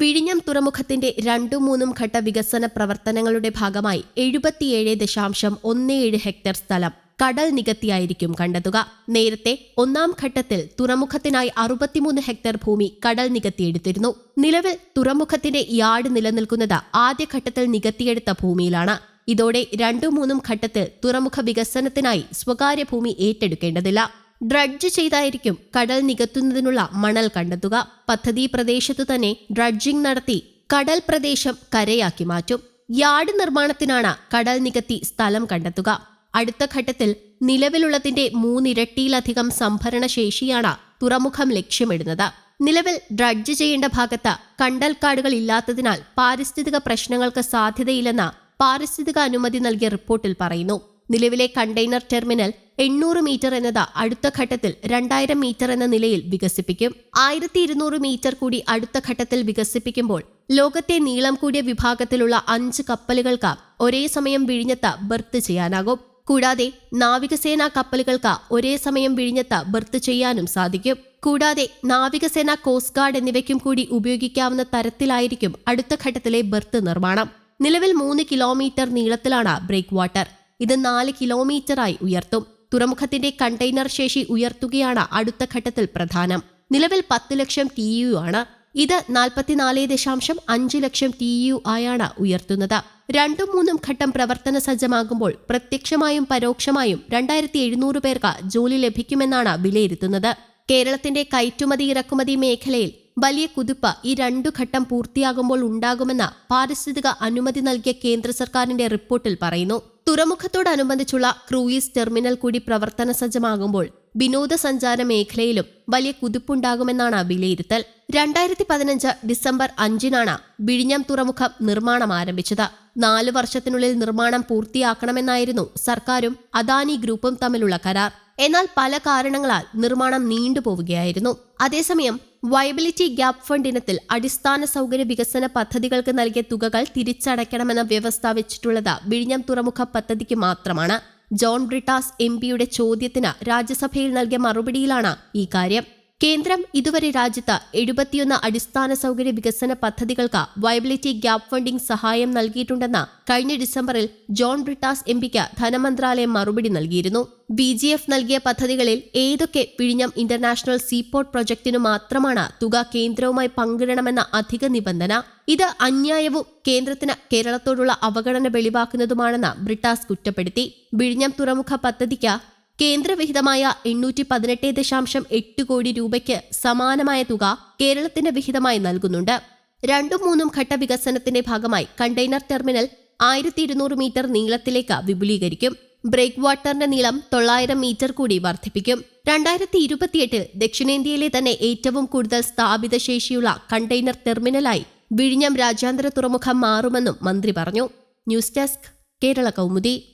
വിഴിഞ്ഞം തുറമുഖത്തിന്റെ രണ്ടും മൂന്നും ഘട്ട വികസന പ്രവർത്തനങ്ങളുടെ ഭാഗമായി എഴുപത്തിയേഴ് ദശാംശം ഒന്ന് ഏഴ് ഹെക്ടർ സ്ഥലം കടൽ നികത്തിയായിരിക്കും കണ്ടെത്തുക. നേരത്തെ ഒന്നാം ഘട്ടത്തിൽ തുറമുഖത്തിനായി അറുപത്തിമൂന്ന് ഹെക്ടർ ഭൂമി കടൽ നികത്തിയെടുത്തിരുന്നു. നിലവിൽ തുറമുഖത്തിന്റെ യാർഡ് നിലനിൽക്കുന്നത് ആദ്യഘട്ടത്തിൽ നികത്തിയെടുത്ത ഭൂമിയിലാണ്. ഇതോടെ രണ്ടും മൂന്നും ഘട്ടത്തിൽ തുറമുഖ വികസനത്തിനായി സ്വകാര്യ ഭൂമി ഏറ്റെടുക്കേണ്ടതില്ല. ഡ്രഡ്ജ് ചെയ്തായിരിക്കും കടൽ നികത്തുന്നതിനുള്ള മണൽ കണ്ടെത്തുക. പദ്ധതി പ്രദേശത്തു തന്നെ ഡ്രഡ്ജിംഗ് നടത്തി കടൽ പ്രദേശം കരയാക്കി മാറ്റും. യാർഡ് നിർമ്മാണത്തിനാണ് കടൽ നികത്തി സ്ഥലം കണ്ടെത്തുക. അടുത്ത ഘട്ടത്തിൽ നിലവിലുള്ളതിന്റെ മൂന്നിരട്ടിയിലധികം സംഭരണ ശേഷിയാണ് തുറമുഖം ലക്ഷ്യമിടുന്നത്. നിലവിൽ ഡ്രഡ്ജ് ചെയ്യേണ്ട ഭാഗത്ത് കണ്ടൽക്കാടുകൾ ഇല്ലാത്തതിനാൽ പാരിസ്ഥിതിക പ്രശ്നങ്ങൾക്ക് സാധ്യതയില്ലെന്ന് പാരിസ്ഥിതിക അനുമതി നൽകിയ റിപ്പോർട്ടിൽ പറയുന്നു. നിലവിലെ കണ്ടെയ്നർ ടെർമിനൽ എണ്ണൂറ് മീറ്റർ എന്നത് അടുത്ത ഘട്ടത്തിൽ രണ്ടായിരം മീറ്റർ എന്ന നിലയിൽ വികസിപ്പിക്കും. ആയിരത്തി ഇരുന്നൂറ് മീറ്റർ കൂടി അടുത്ത ഘട്ടത്തിൽ വികസിപ്പിക്കുമ്പോൾ ലോകത്തെ നീളം കൂടിയ വിഭാഗത്തിലുള്ള അഞ്ച് കപ്പലുകൾക്ക് ഒരേ സമയം വിഴിഞ്ഞത്ത് ബർത്ത് ചെയ്യാനാകും. കൂടാതെ നാവികസേനാ കപ്പലുകൾക്ക് ഒരേ സമയം വിഴിഞ്ഞത്ത് ബർത്ത് ചെയ്യാനും സാധിക്കും. കൂടാതെ നാവികസേന കോസ്റ്റ് ഗാർഡ് എന്നിവയ്ക്കും കൂടി ഉപയോഗിക്കാവുന്ന തരത്തിലായിരിക്കും അടുത്ത ഘട്ടത്തിലെ ബർത്ത് നിർമ്മാണം. നിലവിൽ മൂന്ന് കിലോമീറ്റർ നീളത്തിലാണ് ബ്രേക്ക് വാട്ടർ. ഇത് നാല് കിലോമീറ്ററായി ഉയർത്തും. തുറമുഖത്തിന്റെ കണ്ടെയ്നർ ശേഷി ഉയർത്തുകയാണ് അടുത്ത ഘട്ടത്തിൽ പ്രധാനം. നിലവിൽ പത്ത് ലക്ഷം ടി യു ആണ്. ഇത് നാൽപ്പത്തിനാല് ദശാംശം അഞ്ച് ലക്ഷം ടി യു ആയാണ് ഉയർത്തുന്നത്. രണ്ടും മൂന്നും ഘട്ടം പ്രവർത്തന സജ്ജമാകുമ്പോൾ പ്രത്യക്ഷമായും പരോക്ഷമായും രണ്ടായിരത്തി എഴുന്നൂറ് പേർക്ക് ജോലി ലഭിക്കുമെന്നാണ് വിലയിരുത്തുന്നത്. കേരളത്തിന്റെ കയറ്റുമതി ഇറക്കുമതി മേഖലയിൽ വലിയ കുതിപ്പ് ഈ രണ്ടു ഘട്ടം പൂർത്തിയാകുമ്പോൾ ഉണ്ടാകുമെന്ന് പാരിസ്ഥിതിക അനുമതി നൽകിയ കേന്ദ്ര സർക്കാരിന്റെ റിപ്പോർട്ടിൽ പറയുന്നു. തുറമുഖത്തോടനുബന്ധിച്ചുള്ള ക്രൂയിസ് ടെർമിനൽ കൂടി പ്രവർത്തന സജ്ജമാകുമ്പോൾ വിനോദസഞ്ചാര മേഖലയിലും വലിയ കുതിപ്പുണ്ടാകുമെന്നാണ് വിലയിരുത്തൽ. രണ്ടായിരത്തി പതിനഞ്ച് ഡിസംബർ അഞ്ചിനാണ് വിഴിഞ്ഞം തുറമുഖം നിർമ്മാണം ആരംഭിച്ചത്. നാല് വർഷത്തിനുള്ളിൽ നിർമ്മാണം പൂർത്തിയാക്കണമെന്നായിരുന്നു സർക്കാരും അദാനി ഗ്രൂപ്പും തമ്മിലുള്ള കരാർ. എന്നാൽ പല കാരണങ്ങളാൽ നിർമ്മാണം നീണ്ടുപോവുകയായിരുന്നു അതേസമയം വയബിലിറ്റി ഗ്യാപ് ഫണ്ട് ഇനത്തിൽ അടിസ്ഥാന സൗകര്യ വികസന പദ്ധതികൾക്ക് നൽകിയ തുകകൾ തിരിച്ചടയ്ക്കണമെന്ന വ്യവസ്ഥ വെച്ചിട്ടുള്ളത് വിഴിഞ്ഞം തുറമുഖ പദ്ധതിക്ക് മാത്രമാണ്. ജോൺ ബ്രിട്ടാസ് എം പിയുടെ ചോദ്യത്തിന് രാജ്യസഭയിൽ നൽകിയ മറുപടിയിലാണ് ഈ കാര്യം. കേന്ദ്രം ഇതുവരെ രാജ്യത്ത് എഴുപത്തിയൊന്ന് അടിസ്ഥാന സൗകര്യ വികസന പദ്ധതികൾക്ക് വയബിലിറ്റി ഗ്യാപ് ഫണ്ടിംഗ് സഹായം നൽകിയിട്ടുണ്ടെന്ന് കഴിഞ്ഞ ഡിസംബറിൽ ജോൺ ബ്രിട്ടാസ് എംപിക്ക് ധനമന്ത്രാലയം മറുപടി നൽകിയിരുന്നു. ബി ജി എഫ് നൽകിയ പദ്ധതികളിൽ ഏതൊക്കെ പിഴിഞ്ഞം ഇന്റർനാഷണൽ സീപോർട്ട് പ്രൊജക്ടിനു മാത്രമാണ് തുക കേന്ദ്രവുമായി പങ്കിടണമെന്ന അധിക നിബന്ധന. ഇത് അന്യായവും കേന്ദ്രത്തിന് കേരളത്തോടുള്ള അവഗണന വെളിവാക്കുന്നതുമാണെന്ന് ബ്രിട്ടാസ് കുറ്റപ്പെടുത്തി. വിഴിഞ്ഞം തുറമുഖ പദ്ധതിക്ക് കേന്ദ്രവിഹിതമായ എണ്ണൂറ്റി പതിനെട്ട് ദശാംശം എട്ട് കോടി രൂപയ്ക്ക് സമാനമായ തുക കേരളത്തിന്റെ വിഹിതമായി നൽകുന്നുണ്ട്. രണ്ടും മൂന്നും ഘട്ട വികസനത്തിന്റെ ഭാഗമായി കണ്ടെയ്നർ ടെർമിനൽ ആയിരത്തി ഇരുന്നൂറ് മീറ്റർ നീളത്തിലേക്ക് വിപുലീകരിക്കും. ബ്രേക്ക് വാട്ടറിന്റെ നീളം തൊള്ളായിരം മീറ്റർ കൂടി വർദ്ധിപ്പിക്കും. രണ്ടായിരത്തി ഇരുപത്തിയെട്ടിൽ ദക്ഷിണേന്ത്യയിലെ തന്നെ ഏറ്റവും കൂടുതൽ സ്ഥാപിത ശേഷിയുള്ള കണ്ടെയ്നർ ടെർമിനലായി വിഴിഞ്ഞം രാജ്യാന്തര തുറമുഖം മാറുമെന്നും മന്ത്രി പറഞ്ഞു. News desk Kerala Kaumudi.